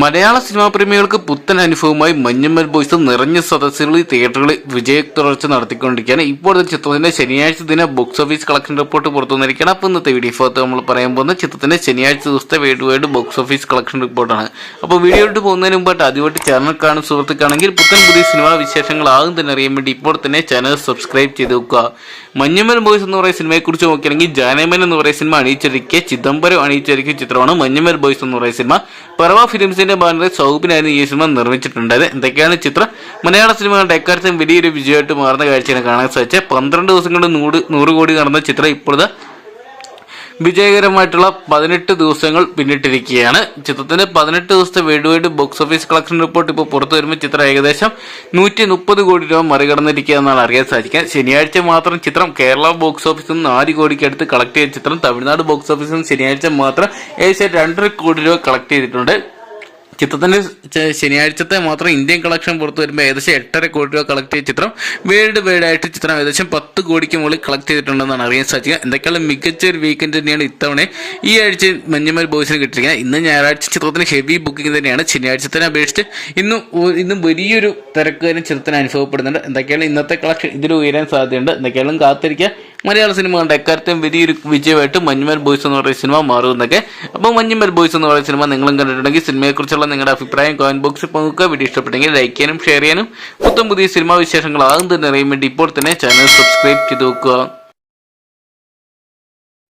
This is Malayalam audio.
മലയാള സിനിമാ പ്രേമികൾക്ക് പുത്തൻ അനുഭവമായി മഞ്ഞമ്മൽ ബോയ്സ് നിറഞ്ഞ സദസ്സുകളിൽ തിയേറ്ററുകളിൽ വിജയ തുടർച്ച നടത്തിക്കൊണ്ടിരിക്കുകയാണ്. ഇപ്പോഴത്തെ ചിത്രത്തിന്റെ ശനിയാഴ്ച ദിന ബോക്സ് ഓഫീസ് കളക്ഷൻ റിപ്പോർട്ട് പുറത്തു വന്നിരിക്കുകയാണ് അപ്പോൾ ഇന്നത്തെ വീഡിയോ ഭാഗത്ത് നമ്മൾ പറയാൻ പോകുന്ന ചിത്രത്തിന്റെ ശനിയാഴ്ച ദിവസത്തെ വേഡ് ബോക്സ് ഓഫീസ് കളക്ഷൻ റിപ്പോർട്ടാണ്. അപ്പോൾ വീഡിയോയിട്ട് പോകുന്നതിന് മുമ്പായിട്ട് ആദ്യമായിട്ട് ചാനൽ കാണും സുഹൃത്തുക്കാണെങ്കിൽ പുത്തൻ പുതിയ സിനിമാ വിശേഷങ്ങൾ ആകും തന്നെ അറിയാൻ വേണ്ടി ഇപ്പോൾ തന്നെ ചാനൽ സബ്സ്ക്രൈബ് ചെയ്ത് വെക്കുക. മഞ്ഞമ്മൽ ബോയ്സ് എന്ന് പറയുന്ന സിനിമയെക്കുറിച്ച് നോക്കുകയാണെങ്കിൽ ജാനേമൻ എന്ന് പറയുന്ന സിനിമ അണിയിച്ചൊരുക്കിയ ചിദംബരം അണിയിച്ചൊരുക്കിയ ചിത്രമാണ് മഞ്ഞമ്മൽ ബോയ്സ് എന്ന് പറയുന്ന സിനിമ. പറവ ഫിലിംസിന്റെ ബാനറിൽ സൗബിനായിരുന്നു ഈ സിനിമ നിർമ്മിച്ചിട്ടുണ്ടായത്. എന്തൊക്കെയാണ് ചിത്രം? മലയാള സിനിമകളുടെ എക്കാലത്തും വലിയൊരു വിജയമായിട്ട് മാറുന്ന കാഴ്ചയാണ് കാണാൻ സാധിച്ചത്. പന്ത്രണ്ട് ദിവസം കൊണ്ട് നൂറ് നൂറ് കോടി നടന്ന ചിത്രം ഇപ്പോഴത്തെ വിജയകരമായിട്ടുള്ള പതിനെട്ട് ദിവസങ്ങൾ പിന്നിട്ടിരിക്കുകയാണ്. ചിത്രത്തിന്റെ പതിനെട്ട് ദിവസത്തെ worldwide box office collection report ഇപ്പോൾ പുറത്തു വരുമ്പോൾ ചിത്രം ഏകദേശം നൂറ്റി മുപ്പത് കോടി രൂപ മറികടന്നിരിക്കുക എന്നാണ് അറിയാൻ സാധിക്കുക. ശനിയാഴ്ച മാത്രം ചിത്രം കേരള ബോക്സ് ഓഫീസിൽ നിന്ന് നാല് കോടിക്ക് അടുത്ത് കളക്ട് ചെയ്ത ചിത്രം തമിഴ്നാട് ബോക്സ് ഓഫീസിൽ നിന്ന് ശനിയാഴ്ച മാത്രം ഏകദേശം രണ്ടര കോടി രൂപ കളക്ട് ചെയ്തിട്ടുണ്ട്. ചിത്രത്തിന്റെ ശനിയാഴ്ചത്തെ മാത്രം ഇന്ത്യൻ കളക്ഷൻ പുറത്തു വരുമ്പോൾ ഏകദേശം എട്ടര കോടി രൂപ കളക്ട് ചെയ്ത ചിത്രം. വേൾഡ് വൈഡ് ആയിട്ട് ചിത്രം ഏകദേശം പത്ത് കോടിക്ക് മുകളിൽ കളക്ട് ചെയ്തിട്ടുണ്ടെന്നാണ് അറിയാൻ സാധിക്കുക. എന്തൊക്കെയാണ് മികച്ച ഒരു വീക്കെൻഡ് തന്നെയാണ് ഇത്തവണ ഈ ആഴ്ച മഞ്ഞമ്മൽ ബോയ്സിന് കിട്ടിയിരിക്കുന്നത്. ഇന്ന് ഞായറാഴ്ച ചിത്രത്തിന് ഹെവി ബുക്കിംഗ് തന്നെയാണ്. ശനിയാഴ്ചത്തിനെ അപേക്ഷിച്ച് ഇന്നും ഇന്നും വലിയൊരു തിരക്ക് തന്നെ ചിത്രത്തിന് അനുഭവപ്പെടുന്നുണ്ട്. എന്തൊക്കെയാണ് ഇന്നത്തെ കളക്ഷൻ ഇതിൽ ഉയരാൻ സാധ്യതയുണ്ട്. എന്തൊക്കെയാണ് കാത്തിരിക്കുക. മലയാള സിനിമ കണ്ട എക്കാര്യത്തെയും വലിയൊരു വിജയമായിട്ട് മഞ്ഞുമൽ ബോയ്സ് എന്ന് പറയുന്ന സിനിമ മാറുമെന്നൊക്കെ. അപ്പോൾ മഞ്ഞുമൽ ബോയ്സ് എന്ന് പറയുന്ന സിനിമ നിങ്ങളും കണ്ടിട്ടുണ്ടെങ്കിൽ സിനിമയെക്കുറിച്ചുള്ള നിങ്ങളുടെ അഭിപ്രായം കമന്റ് ബോക്സിൽ പങ്കുവെക്കുക. വീഡിയോ ഇഷ്ടപ്പെട്ടെങ്കിൽ ലൈക്ക് ചെയ്യാനും ഷെയർ ചെയ്യാനും. പുത്തം പുതിയ സിനിമാ വിശേഷങ്ങൾ ആകും തന്നെ അറിയാൻ വേണ്ടി ഇപ്പോൾ തന്നെ ചാനൽ സബ്സ്ക്രൈബ് ചെയ്ത് വെക്കുക.